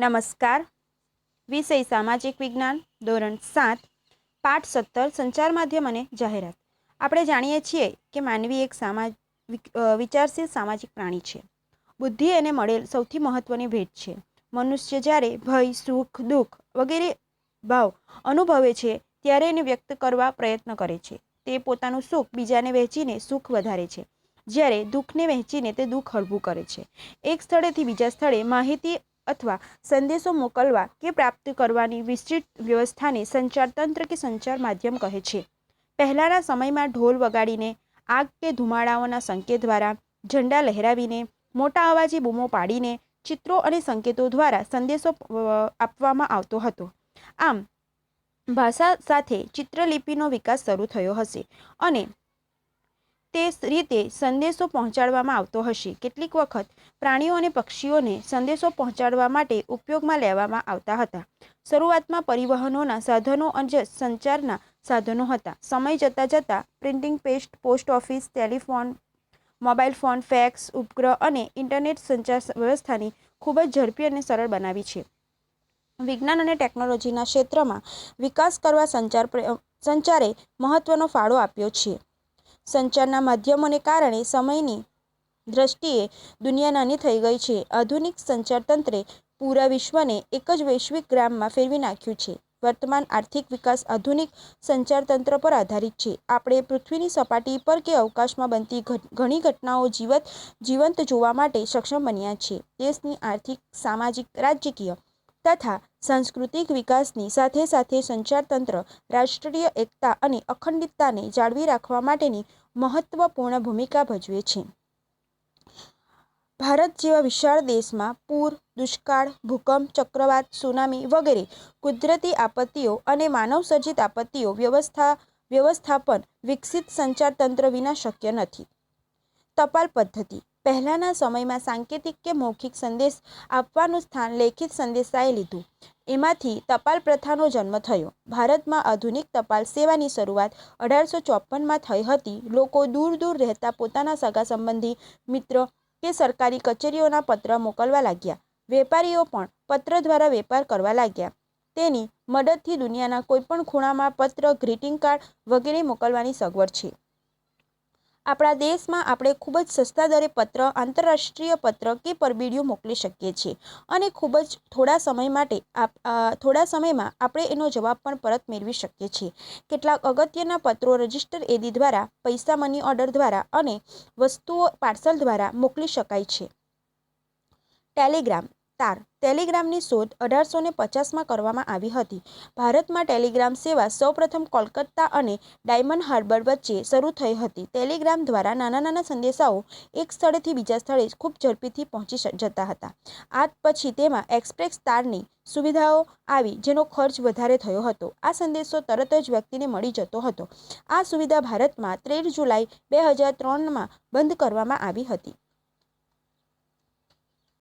નમસ્કાર. વિષય સામાજિક વિજ્ઞાન, ધોરણ સાત, પાઠ સત્તર, સંચાર માધ્યમ અને જાહેરાત. આપણે જાણીએ છીએ કે માનવી એક સામાજ વિચારશીલ સામાજિક પ્રાણી છે. બુદ્ધિ એને મળેલ સૌથી મહત્વની ભેટ છે. મનુષ્ય જ્યારે ભય, સુખ, દુઃખ વગેરે ભાવ અનુભવે છે, ત્યારે એને વ્યક્ત કરવા પ્રયત્ન કરે છે. તે પોતાનું સુખ બીજાને વહેંચીને સુખ વધારે છે. જ્યારે દુઃખને વહેંચીને તે દુઃખ હળવું કરે છે. એક સ્થળેથી બીજા સ્થળે માહિતી અથવા સંદેશો મોકલવા કે પ્રાપ્ત કરવાની વિસ્તૃત વ્યવસ્થાને સંચાર તંત્ર કે સંચાર માધ્યમ કહે છે. પહેલાંના સમયમાં ઢોલ વગાડીને, આગ કે ધુમાડાઓના સંકેત દ્વારા ઝંડા લહેરાવીને, મોટા અવાજે બૂમો પાડીને, ચિત્રો અને સંકેતો દ્વારા સંદેશો આપવામાં આવતો હતો. આમ, ભાષા સાથે ચિત્રલિપિનો વિકાસ શરૂ થયો હશે અને તે રીતે સંદેશો પહોંચાડવામાં આવતો હશે. કેટલીક વખત પ્રાણીઓ અને પક્ષીઓને સંદેશો પહોંચાડવા માટે ઉપયોગમાં લેવામાં આવતા હતા. શરૂઆતમાં પરિવહનોના સાધનો અને સંચારના સાધનો હતા. સમય જતાં જતાં printing paste, post office, telephone, mobile phone, fax, ઉપગ્રહ અને ઇન્ટરનેટ સંચાર વ્યવસ્થાની ખૂબ જ ઝડપી અને સરળ બનાવી છે. વિજ્ઞાન અને ટેકનોલોજીના ક્ષેત્રમાં વિકાસ કરવા સંચાર સંચારે મહત્ત્વનો ફાળો આપ્યો છે. સંચારના માધ્યમોને કારણે સમયની દ્રષ્ટિએ દુનિયા નાની થઈ ગઈ છે. આધુનિક સંચાર તંત્રે પૂરા વિશ્વને એક જ વૈશ્વિક ગ્રામમાં ફેરવી નાખ્યું છે. વર્તમાન આર્થિક વિકાસ આધુનિક સંચાર તંત્ર પર આધારિત છે. આપણે પૃથ્વીની સપાટી પર કે અવકાશમાં બનતી ઘણી ઘટનાઓ જીવત, જીવંત જોવા માટે સક્ષમ બન્યા છે. દેશની આર્થિક, સામાજિક, રાજકીય તથા સાંસ્કૃતિક વિકાસની સાથે સાથે સંચાર તંત્ર રાષ્ટ્રીય એકતા અને અખંડિતતાને જાળવી રાખવા માટેની મહત્વપૂર્ણ ભૂમિકા ભજવે છે. ભારત જેવા વિશાળ દેશમાં પૂર, દુષ્કાળ, ભૂકંપ, ચક્રવાત, સુનામી વગેરે કુદરતી આપત્તિઓ અને માનવસર્જિત આપત્તિઓ વ્યવસ્થા, વ્યવસ્થાપન, વિકસિત સંચાર તંત્ર વિના શક્ય નથી. ટપાલ પદ્ધતિ પહેલાંના સમયમાં સાંકેતિક કે મૌખિક સંદેશ આપવાનું સ્થાન લેખિત સંદેશાએ લીધું. એમાંથી ટપાલ પ્રથાનો જન્મ થયો. ભારતમાં આધુનિક ટપાલ સેવાની શરૂઆત અઢારસો ચોપનમાં થઈ હતી. લોકો દૂર દૂર રહેતા પોતાના સગા સંબંધી, મિત્ર કે સરકારી કચેરીઓના પત્ર મોકલવા લાગ્યા. વેપારીઓ પણ પત્ર દ્વારા વેપાર કરવા લાગ્યા. તેની મદદથી દુનિયાના કોઈપણ ખૂણામાં પત્ર, ગ્રીટિંગ કાર્ડ વગેરે મોકલવાની સગવડ છે. આપણા દેશમાં આપણે ખૂબ જ સસ્તા દરે પત્ર, આંતરરાષ્ટ્રીય પત્ર કે પરબીડિયું મોકલી શકીએ છીએ. અને ખૂબ જ થોડા સમય માટે આપ થોડા સમયમાં આપણે એનો જવાબ પણ પરત મેળવી શકીએ છીએ. કેટલાક અગત્યના પત્રો રજિસ્ટર એદી દ્વારા, પૈસા મની ઓર્ડર દ્વારા અને વસ્તુઓ પાર્સલ દ્વારા મોકલી શકાય છે. ટેલિગ્રામ તાર ટેલિગ્રામની શોધ અઢારસો ને પચાસમાં કરવામાં આવી હતી. ભારતમાં ટેલિગ્રામ સેવા સૌપ્રથમ કોલકાતા અને ડાયમંડ હાર્બર વચ્ચે શરૂ થઈ હતી. ટેલિગ્રામ દ્વારા નાના નાના સંદેશાઓ એક સ્થળેથી બીજા સ્થળે ખૂબ ઝડપીથી પહોંચી જતા હતા. આ પછી તેમાં એક્સપ્રેસ તારની સુવિધાઓ આવી જેનો ખર્ચ વધારે થયો હતો. આ સંદેશો તરત જ વ્યક્તિને મળી જતો હતો. આ સુવિધા ભારતમાં તેર જુલાઈ બે હજાર ત્રણમાં બંધ કરવામાં આવી હતી.